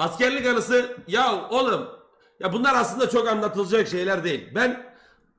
Askerlik anısı ya oğlum ya bunlar aslında çok anlatılacak şeyler değil. Ben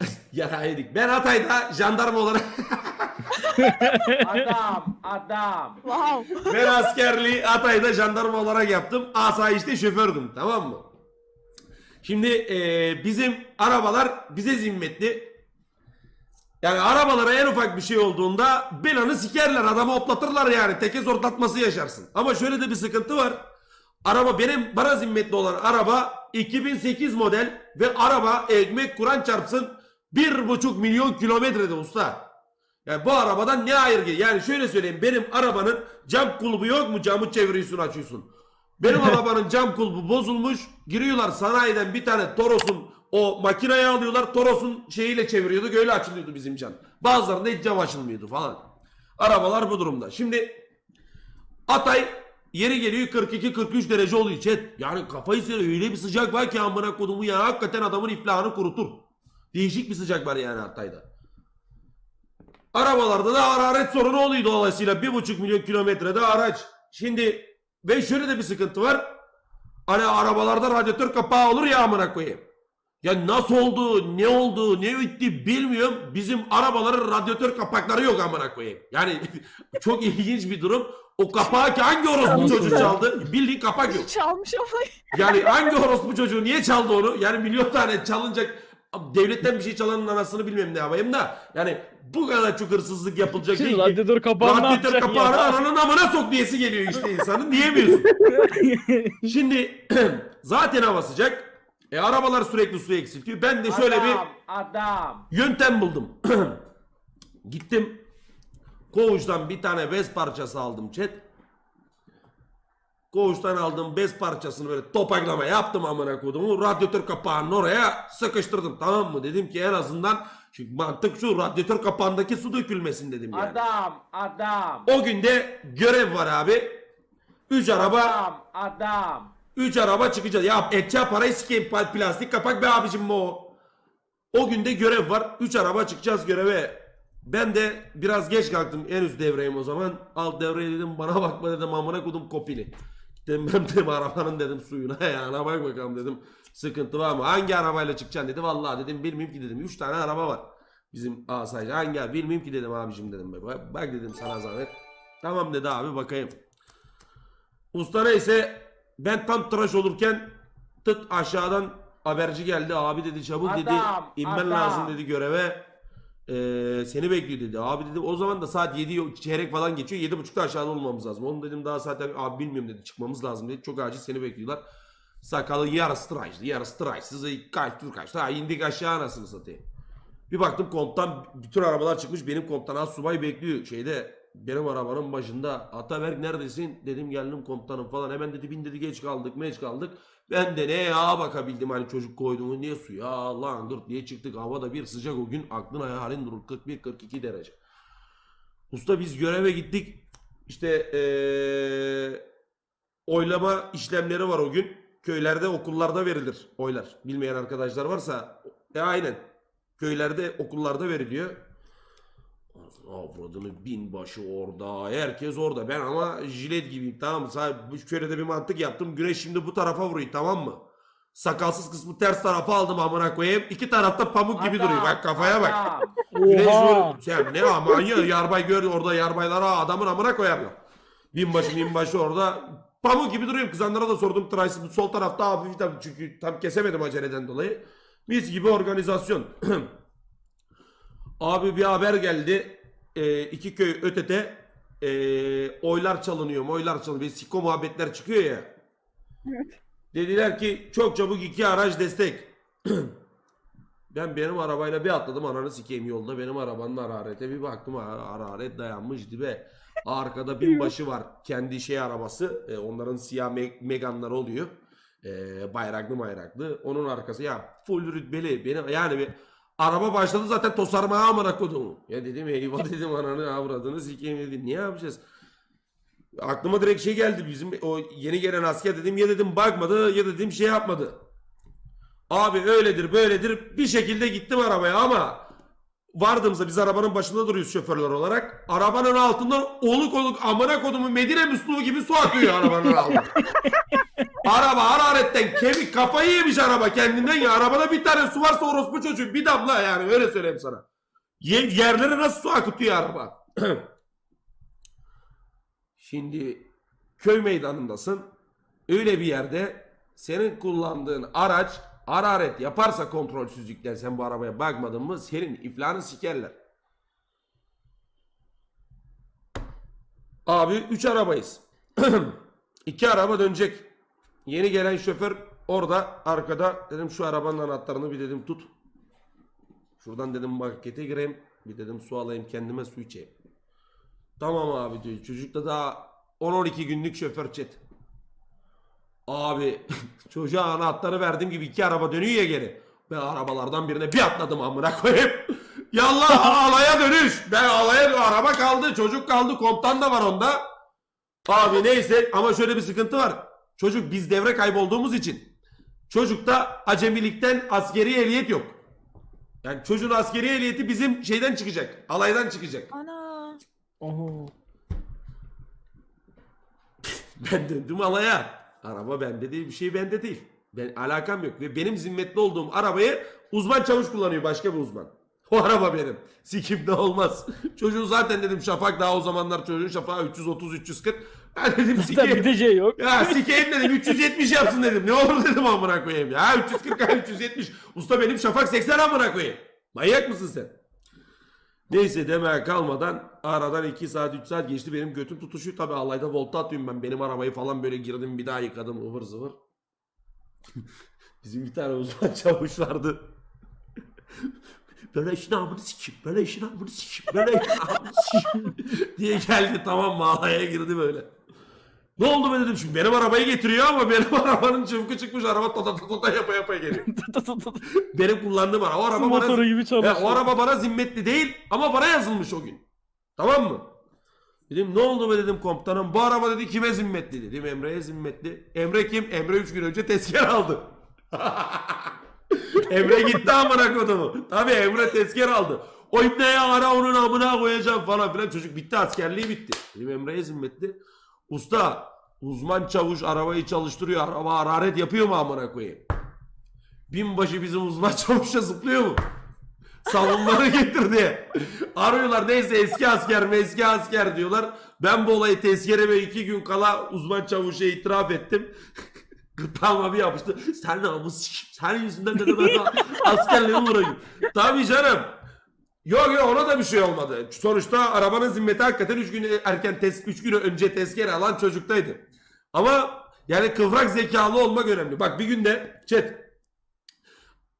ya yedik. Ben Hatay'da jandarma olarak Adam, adam. Wow. ben askerliği Hatay'da jandarma olarak yaptım. Asayişte şofördüm tamam mı? Şimdi eee, bizim arabalar bize zimmetli. Yani arabalara en ufak bir şey olduğunda belanı sikerler adamı hoplatırlar yani teke zorlatması yaşarsın. Ama şöyle de bir sıkıntı var. Araba benim bana zimmetli olan araba 2008 model ve araba ekmek kuran çarpsın 1,5 milyon kilometrede usta. Yani bu arabadan ne hayır geliyor? Yani şöyle söyleyeyim benim arabanın cam kulbu yok mu? Camı çeviriyorsun açıyorsun. Benim arabanın cam kulbu bozulmuş. Giriyorlar sanayiden bir tane Toros'un o makineye alıyorlar. Toros'un şeyiyle çeviriyorduk öyle açılıyordu bizim cam. Bazılarında hiç cam açılmıyordu falan. Arabalar bu durumda. Şimdi Atay yeri geliyor 42-43 derece oluyor chat. Yani kafayı söyle öyle bir sıcak var ki amına kodumu ya hakikaten adamın iflahını kurutur. Değişik bir sıcak var yani Hatay'da. Arabalarda da hararet sorunu oluyor dolayısıyla 1,5 milyon kilometrede araç. Şimdi ve şöyle de bir sıkıntı var. Hani arabalarda radyatör kapağı olur ya amına koyayım. Ya nasıl oldu, ne oldu, ne bitti bilmiyorum. Bizim arabaların radyatör kapakları yok amına koyayım. Yani çok ilginç bir durum. O kapağı ki hangi orospu çocuğu çaldı? Bildiğin kapak yok. Çalmış ama. Yani hangi orospu çocuğu niye çaldı onu? Yani milyon tane çalınacak devletten bir şey çalanın anasını bilmem ne yapayım da yani bu kadar çok hırsızlık yapılacak Şimdi değil ki. radyatör kapağını Radyatör kapağını ananın amına sok diyesi geliyor işte insanın diyemiyorsun. Şimdi zaten hava sıcak. E, arabalar sürekli su eksiltiyor. Ben de şöyle bir adam, adam. yöntem buldum. Gittim. Koğuştan bir tane bez parçası aldım chat. Koğuştan aldığım bez parçasını böyle topaklama yaptım amına kodumu. Radyatör kapağının oraya sıkıştırdım tamam mı? Dedim ki en azından çünkü mantık şu radyatör kapağındaki su dökülmesin dedim yani. Adam, adam. O günde görev var abi. Üç araba, Adam, adam. Üç araba çıkacağız. Ya edeceği parayı sikeyim plastik kapak be abicim o. O günde görev var. Üç araba çıkacağız göreve. Ben de biraz geç kalktım. En üst devreyim o zaman. Alt devreye dedim bana bakma dedim amına kodum kopili. Dedim ben dedim arabanın dedim suyuna ayağına bak bakalım dedim. Sıkıntı var mı? Hangi arabayla çıkacaksın dedi. Vallahi dedim bilmiyorum ki dedim. Üç tane araba var. Bizim asayici. Hangi bilmiyorum ki dedim abicim dedim. Bak, bak dedim sana zahmet. Tamam dedi abi bakayım. Usta neyse ben tam tıraş olurken tıt aşağıdan haberci geldi. Abi dedi çabuk dedi. Adam, inmen adam. lazım dedi göreve. Ee, seni bekliyor dedi. Abi dedim o zaman da saat 7 çeyrek falan geçiyor. 7.30'da aşağıda olmamız lazım. Onu dedim daha zaten abi bilmiyorum dedi. Çıkmamız lazım dedi. Çok acil seni bekliyorlar. Sakalı yarısı tıraşlı yarısı tıraşsız. Kaç tur kaç. Ha indik aşağı anasını satayım. Bir baktım konttan bütün arabalar çıkmış. Benim konttan az subay bekliyor. Şeyde benim arabanın başında. Ataberk neredesin? Dedim geldim komutanım falan. Hemen dedi bin dedi geç kaldık meç kaldık. Ben de ne ya bakabildim hani çocuk koyduğumu niye suya lan dur diye çıktık. Havada bir sıcak o gün aklın hayalin durur 41-42 derece. Usta biz göreve gittik. İşte eee, oylama işlemleri var o gün. Köylerde okullarda verilir oylar. Bilmeyen arkadaşlar varsa e aynen. Köylerde okullarda veriliyor. Avradını binbaşı orada. Herkes orada. Ben ama jilet gibiyim tamam mı? Sadece şöyle de bir mantık yaptım. Güneş şimdi bu tarafa vuruyor tamam mı? Sakalsız kısmı ters tarafa aldım amına koyayım. İki tarafta pamuk gibi duruyor. Bak kafaya bak. Güneş Oha. vur. Sen ne aman ya yarbay gör orada yarbaylara adamın amına koyarlar. Binbaşı binbaşı orada pamuk gibi duruyorum. Kızanlara da sordum tıraşsız bu sol tarafta hafif tabii çünkü tam kesemedim aceleden dolayı. Mis gibi organizasyon. Abi bir haber geldi. Ee, iki köy ötete ee, oylar çalınıyor, oylar çalınıyor. Bir siko muhabbetler çıkıyor ya. Dediler ki çok çabuk iki araç destek. Ben benim arabayla bir atladım ananı sikeyim yolda. Benim arabanın hararete bir baktım ha- hararet dayanmış dibe. Arkada binbaşı var. Kendi şey arabası. E, onların siyah me- meganları oluyor. E, bayraklı bayraklı. Onun arkası ya full rütbeli. Benim yani bir araba başladı zaten tosarmaya amına kodumu. Ya dedim eyvah dedim ananı avradını sikeyim dedim. Ne yapacağız? Aklıma direkt şey geldi bizim o yeni gelen asker dedim ya dedim bakmadı ya dedim şey yapmadı. Abi öyledir böyledir bir şekilde gittim arabaya ama vardığımızda biz arabanın başında duruyoruz şoförler olarak. Arabanın altından oluk oluk amına kodumu Medine musluğu gibi su akıyor arabanın altından. araba hararetten kemik kafayı yemiş araba kendinden ya. Arabada bir tane su varsa orospu çocuğu bir damla yani öyle söyleyeyim sana. Ye- yerlere nasıl su akıtıyor araba. Şimdi köy meydanındasın. Öyle bir yerde senin kullandığın araç hararet yaparsa kontrolsüzlükten sen bu arabaya bakmadın mı senin iflahını sikerler. Abi 3 arabayız. 2 araba dönecek. Yeni gelen şoför orada arkada dedim şu arabanın anahtarını bir dedim tut. Şuradan dedim markete gireyim. Bir dedim su alayım kendime su içeyim. Tamam abi diyor. Çocuk da daha 10-12 günlük şoför çet. Abi çocuğa anahtarı verdiğim gibi iki araba dönüyor ya geri. Ben arabalardan birine bir atladım amına koyayım. Yallah alaya dönüş. Ben alaya araba kaldı çocuk kaldı komutan da var onda. Abi neyse ama şöyle bir sıkıntı var. Çocuk biz devre kaybolduğumuz için. Çocukta acemilikten askeri ehliyet yok. Yani çocuğun askeri ehliyeti bizim şeyden çıkacak. Alaydan çıkacak. Ana. Oho. Ben döndüm alaya. Araba bende değil bir şey bende değil. Ben alakam yok ve benim zimmetli olduğum arabayı uzman çavuş kullanıyor başka bir uzman. O araba benim. Sikim de olmaz. Çocuğun zaten dedim şafak daha o zamanlar çocuğun şafağı 330 340. Ben dedim Zaten bir sikeyim. de şey yok. Ya sikeyim dedim 370 yapsın dedim. Ne olur dedim amına koyayım ya. 340 370. Usta benim şafak 80 amına koyayım. Manyak mısın sen? Neyse demeye kalmadan aradan 2 saat 3 saat geçti benim götüm tutuşuyor tabi alayda volta atıyorum ben benim arabayı falan böyle girdim bir daha yıkadım ıvır zıvır. Bizim bir tane uzman çavuş vardı. Böyle işin amını sikeyim, böyle işin amını sikeyim, böyle işin amını sikeyim diye geldi tamam mı alaya girdi böyle. Ne oldu be dedim şimdi benim arabayı getiriyor ama benim arabanın çubukı çıkmış araba tota tota tota yapa yapa geliyor. benim kullandığım araba o araba bana motoru gibi ya çalışıyor. o araba bana zimmetli değil ama bana yazılmış o gün. Tamam mı? Dedim ne oldu be dedim komutanım. Bu araba dedi kime zimmetli dedim. Emre'ye zimmetli. Emre kim? Emre 3 gün önce tezkere aldı. Emre gitti amına kodumu. Tabii Emre tezkere aldı. O ibneye ara onun amına koyacağım falan filan. Çocuk bitti askerliği bitti. Dedim Emre'ye zimmetli. Usta uzman çavuş arabayı çalıştırıyor. Araba hararet yapıyor mu amına koyayım? Binbaşı bizim uzman çavuşa zıplıyor mu? Savunmaları getir diye. Arıyorlar neyse eski asker mi eski asker diyorlar. Ben bu olayı tezkereme iki gün kala uzman çavuşa itiraf ettim. Gırtlağıma bir yapıştı. Sen namus sikim. Sen yüzünden dedim ben askerliğimi bırakayım. Tabii canım. Yok yok ona da bir şey olmadı. Sonuçta arabanın zimmeti hakikaten 3 gün erken tes 3 gün önce tezkere alan çocuktaydı. Ama yani kıvrak zekalı olmak önemli. Bak bir günde chat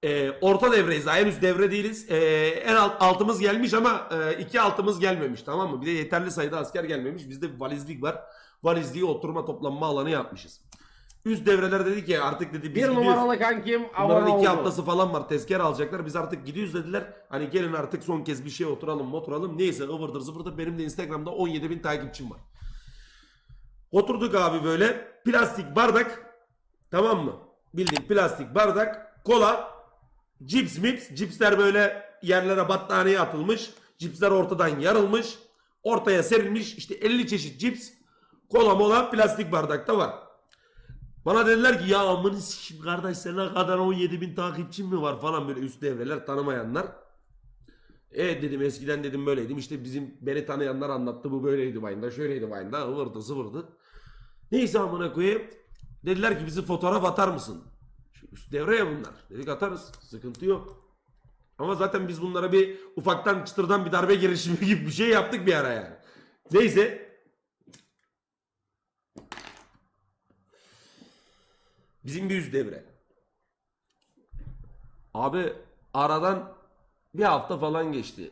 e, orta devreyiz. daha Henüz devre değiliz. E, en alt, altımız gelmiş ama e, iki altımız gelmemiş tamam mı? Bir de yeterli sayıda asker gelmemiş. Bizde valizlik var. Valizliği oturma toplanma alanı yapmışız. Üst devreler dedi ki artık dedi biz Bir gidiyoruz. numaralı kankim Bunların abone iki oldu. haftası falan var. Tezkere alacaklar. Biz artık gidiyoruz dediler. Hani gelin artık son kez bir şey oturalım oturalım. Neyse ıvırdır zıvırdır. Benim de Instagram'da 17 bin takipçim var. Oturduk abi böyle. Plastik bardak. Tamam mı? Bildiğin plastik bardak. Kola. Cips mips. Cipsler böyle yerlere battaniye atılmış. Cipsler ortadan yarılmış. Ortaya serilmiş. işte 50 çeşit cips. Kola mola plastik bardakta var. Bana dediler ki ya amını sikim kardeş sana kadar 17 bin takipçin mi var falan böyle üst devreler tanımayanlar. Evet dedim eskiden dedim böyleydim işte bizim beni tanıyanlar anlattı bu böyleydi Vine'da şöyleydi Vine'da ıvırdı zıvırdı. Neyse amına koyayım. Dediler ki bizi fotoğraf atar mısın? Şu üst devre ya bunlar. Dedik atarız sıkıntı yok. Ama zaten biz bunlara bir ufaktan çıtırdan bir darbe girişimi gibi bir şey yaptık bir ara yani. Neyse Bizim bir üst devre. Abi aradan bir hafta falan geçti.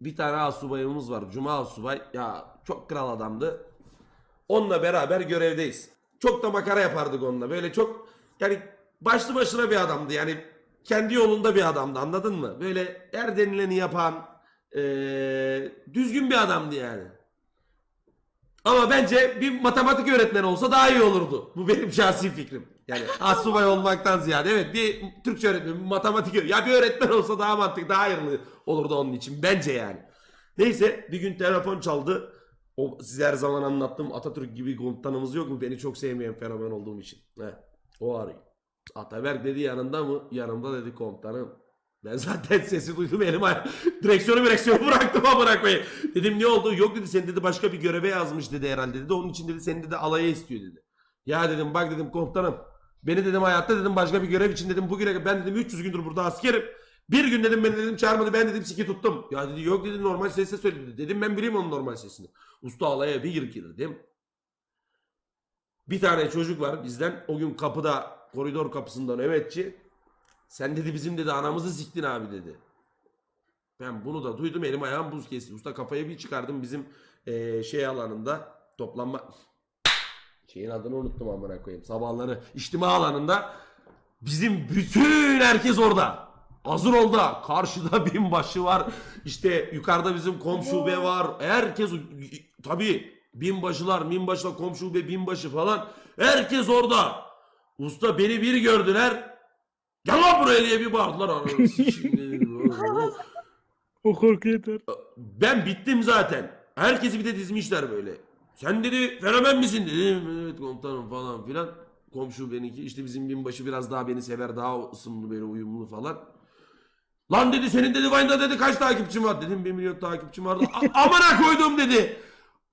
Bir tane asubayımız var. Cuma asubay. Ya çok kral adamdı. Onunla beraber görevdeyiz. Çok da makara yapardık onunla. Böyle çok yani başlı başına bir adamdı. Yani kendi yolunda bir adamdı anladın mı? Böyle her denileni yapan eee, düzgün bir adamdı yani. Ama bence bir matematik öğretmeni olsa daha iyi olurdu. Bu benim şahsi fikrim. Yani asubay olmaktan ziyade evet bir Türkçe öğretmeni, bir matematik öğretmeni. Ya bir öğretmen olsa daha mantıklı, daha hayırlı olurdu onun için bence yani. Neyse bir gün telefon çaldı. O size her zaman anlattığım Atatürk gibi komutanımız yok mu? Beni çok sevmeyen fenomen olduğum için. He, o arıyor. Ataberk dedi yanında mı? Yanımda dedi komutanım. Ben zaten sesi duydum elim ayağım. Direksiyonu direksiyonu bıraktım amına koyayım. Dedim ne oldu? Yok dedi seni dedi başka bir göreve yazmış dedi herhalde dedi. Onun için dedi seni dedi alaya istiyor dedi. Ya dedim bak dedim komutanım. Beni dedim hayatta dedim başka bir görev için dedim bugüne ben dedim 300 gündür burada askerim. Bir gün dedim beni dedim çağırmadı ben dedim siki tuttum. Ya dedi yok dedi normal sesle söyledi dedi. Dedim ben bileyim onun normal sesini. Usta alaya bir girdim. Bir tane çocuk var bizden o gün kapıda koridor kapısında nöbetçi. Sen dedi bizim dedi anamızı siktin abi dedi. Ben bunu da duydum elim ayağım buz kesti. Usta kafayı bir çıkardım bizim eee, şey alanında toplanma şeyin adını unuttum amına koyayım. Sabahları içtima alanında bizim bütün herkes orada. Hazır oldu. Karşıda binbaşı var. İşte yukarıda bizim komşube var. Herkes tabii binbaşılar, minbaşılar, komşube, binbaşı falan. Herkes orada. Usta beni bir gördüler. Gel lan buraya diye bir bağırdılar. Ananı. O korku yeter. Ben bittim zaten. Herkesi bir de dizmişler böyle. Sen dedi fenomen misin dedim. Evet komutanım falan filan. Komşu benimki işte bizim binbaşı biraz daha beni sever daha ısımlı böyle uyumlu falan. Lan dedi senin dedi Vine'da dedi kaç takipçin var? Dedim 1 milyon takipçim vardı. Amına koydum dedi.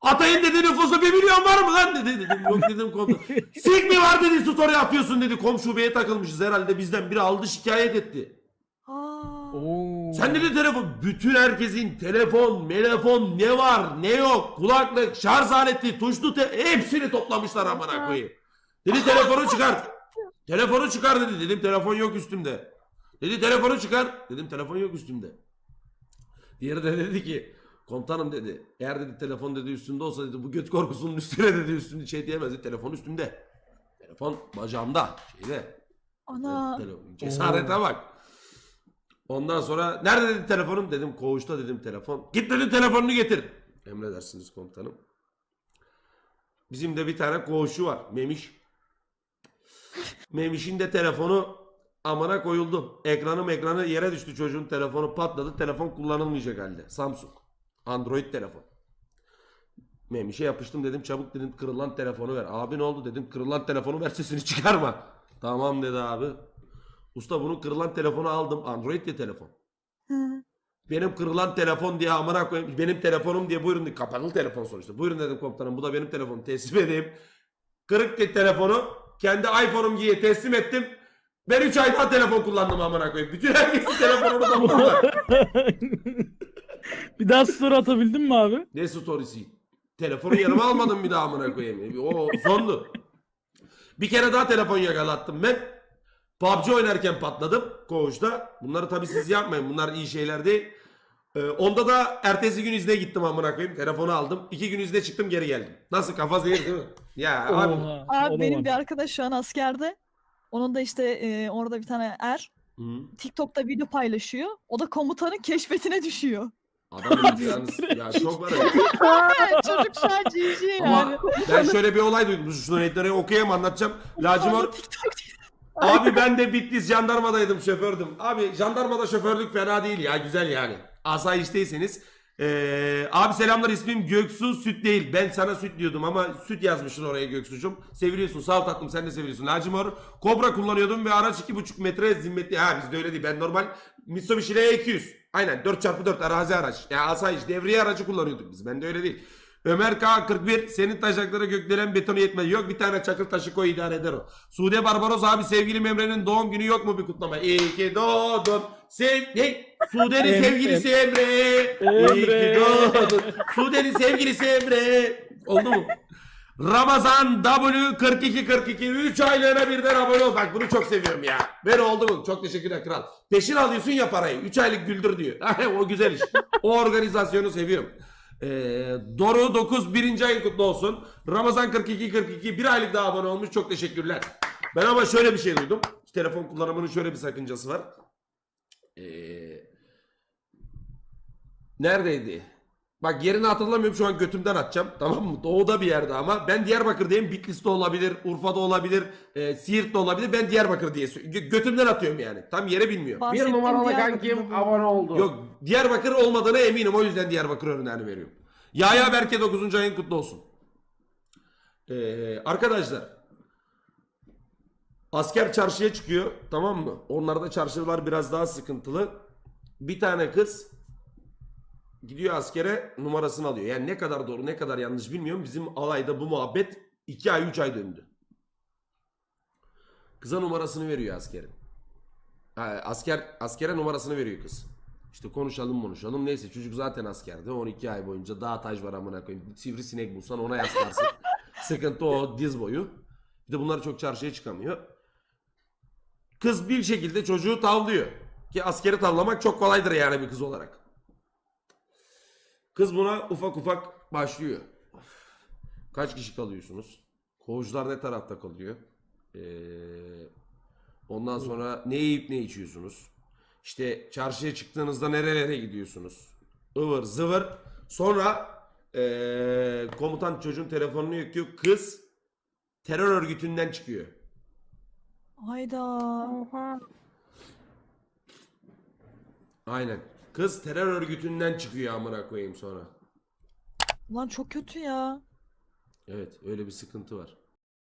Atay'ın dedi nüfusu 1 milyon var mı lan dedi. Dedim yok dedim komutan. Sik mi var dedi story atıyorsun dedi. Komşu beye takılmışız herhalde bizden biri aldı şikayet etti. Oo. Sen dedi telefon. Bütün herkesin telefon, telefon ne var ne yok. Kulaklık, şarj aleti, tuşlu te- hepsini toplamışlar amına koyayım. Dedi telefonu çıkart. Telefonu çıkar dedi. Dedim telefon yok üstümde. Dedi telefonu çıkar. Dedim telefon yok üstümde. Diğeri de dedi ki komutanım dedi. Eğer dedi telefon dedi üstünde olsa dedi bu göt korkusunun üstüne dedi üstünde şey diyemez dedi. Telefon üstümde. Telefon bacağımda. Şeyde. Ana. Telefon. Cesarete bak. Ondan sonra nerede dedi telefonum dedim koğuşta dedim telefon. Git dedi telefonunu getir. Emredersiniz komutanım. Bizim de bir tane koğuşu var Memiş. Memiş'in de telefonu amına koyuldu. Ekranım ekranı yere düştü çocuğun telefonu patladı. Telefon kullanılmayacak halde. Samsung. Android telefon. Memiş'e yapıştım dedim çabuk dedim kırılan telefonu ver. Abi ne oldu dedim kırılan telefonu ver sesini çıkarma. Tamam dedi abi. Usta bunun kırılan telefonu aldım. Android ya telefon. Hı. Benim kırılan telefon diye amına koyayım. Benim telefonum diye buyurun dedi. Kapalı telefon sonuçta. Buyurun dedim komutanım bu da benim telefonum. Teslim edeyim. Kırık bir telefonu kendi iPhone'um diye teslim ettim. Ben 3 ay daha telefon kullandım amına koyayım. Bütün herkesin telefonunu da buldular. bir daha story atabildin mi abi? Ne storiesi? Telefonu yanıma almadım bir daha amına koyayım. O sondu. Bir kere daha telefon yakalattım ben. PUBG oynarken patladım koğuşta. Bunları tabii siz yapmayın. Bunlar iyi şeyler değil. Ee, onda da ertesi gün izne gittim amına koyayım. Telefonu aldım. İki gün izne çıktım geri geldim. Nasıl kafa zehir değil mi? Ya abi. Oha, Abi o da benim var. bir arkadaş şu an askerde. Onun da işte e, orada bir tane er Hı. TikTok'ta video paylaşıyor. O da komutanın keşfetine düşüyor. Adam yalnız ya çok var ya. Çocuk şu an GG yani. Ama ben şöyle bir olay duydum. Şunu netleri okuyayım anlatacağım. TikTok Abi ben de Bitlis jandarmadaydım şofördüm. Abi jandarmada şoförlük fena değil ya güzel yani. Asayişteyseniz. Ee, abi selamlar ismim Göksu Süt değil. Ben sana süt diyordum ama süt yazmışsın oraya Göksu'cum. Seviliyorsun sağ ol tatlım sen de seviyorsun. Lacimor Kobra kullanıyordum ve araç 2,5 metre zimmetli. Ha bizde öyle değil ben normal Mitsubishi L200. Aynen 4x4 arazi araç. Ya asayiş devriye aracı kullanıyorduk biz. Ben de öyle değil. Ömer K41 senin taşaklara gökdelen betonu yetmez. Yok bir tane çakıl taşı koy idare eder o. Sude Barbaros abi sevgilim Emre'nin doğum günü yok mu bir kutlama? İyi ki doğdun. Sev... Ne? Sude'nin sevgilisi Emre. Emre. Sude'nin sevgilisi Emre. Oldu mu? Ramazan W4242 3 aylığına birden abone ol. Bak bunu çok seviyorum ya. Ben oldu mu? Çok teşekkürler kral. Peşin alıyorsun ya parayı. 3 aylık güldür diyor. o güzel iş. O organizasyonu seviyorum. Ee, Doru 9 birinci ayın kutlu olsun. Ramazan 42 42 bir aylık daha abone olmuş. Çok teşekkürler. Ben ama şöyle bir şey duydum. Telefon kullanımının şöyle bir sakıncası var. Ee, neredeydi? Bak yerini hatırlamıyorum şu an götümden atacağım. Tamam mı? Doğuda bir yerde ama. Ben Diyarbakır'dayım. Bitlis'te olabilir, Urfa'da olabilir, e, Siirt'te olabilir. Ben Diyarbakır diye gö- götümden atıyorum yani. Tam yere bilmiyorum. Bir Bahsettiğim numaralı Diyarbakır'da kankim bu. abone oldu. Yok Diyarbakır olmadığına eminim. O yüzden Diyarbakır örneğini veriyorum. Yahya Berke 9. ayın kutlu olsun. Ee, arkadaşlar. Asker çarşıya çıkıyor. Tamam mı? Onlarda çarşılar biraz daha sıkıntılı. Bir tane kız gidiyor askere numarasını alıyor. Yani ne kadar doğru ne kadar yanlış bilmiyorum. Bizim alayda bu muhabbet 2 ay 3 ay döndü. Kıza numarasını veriyor askerin. Ha, asker askere numarasını veriyor kız. İşte konuşalım konuşalım. Neyse çocuk zaten askerde. 12 ay boyunca dağ taş var amına koyayım. Sivrisinek bulsan ona yaslarsın. Sıkıntı o diz boyu. Bir de bunlar çok çarşıya çıkamıyor. Kız bir şekilde çocuğu tavlıyor. Ki askeri tavlamak çok kolaydır yani bir kız olarak. Kız buna ufak ufak başlıyor. Kaç kişi kalıyorsunuz? Koğuşlar ne tarafta kalıyor? Ee, ondan sonra ne yiyip ne içiyorsunuz? İşte çarşıya çıktığınızda nerelere gidiyorsunuz? ıvır zıvır. Sonra ee, komutan çocuğun telefonunu yüklüyor. Kız terör örgütünden çıkıyor. Hayda. Aynen. Kız terör örgütünden çıkıyor amına koyayım sonra. Lan çok kötü ya. Evet öyle bir sıkıntı var.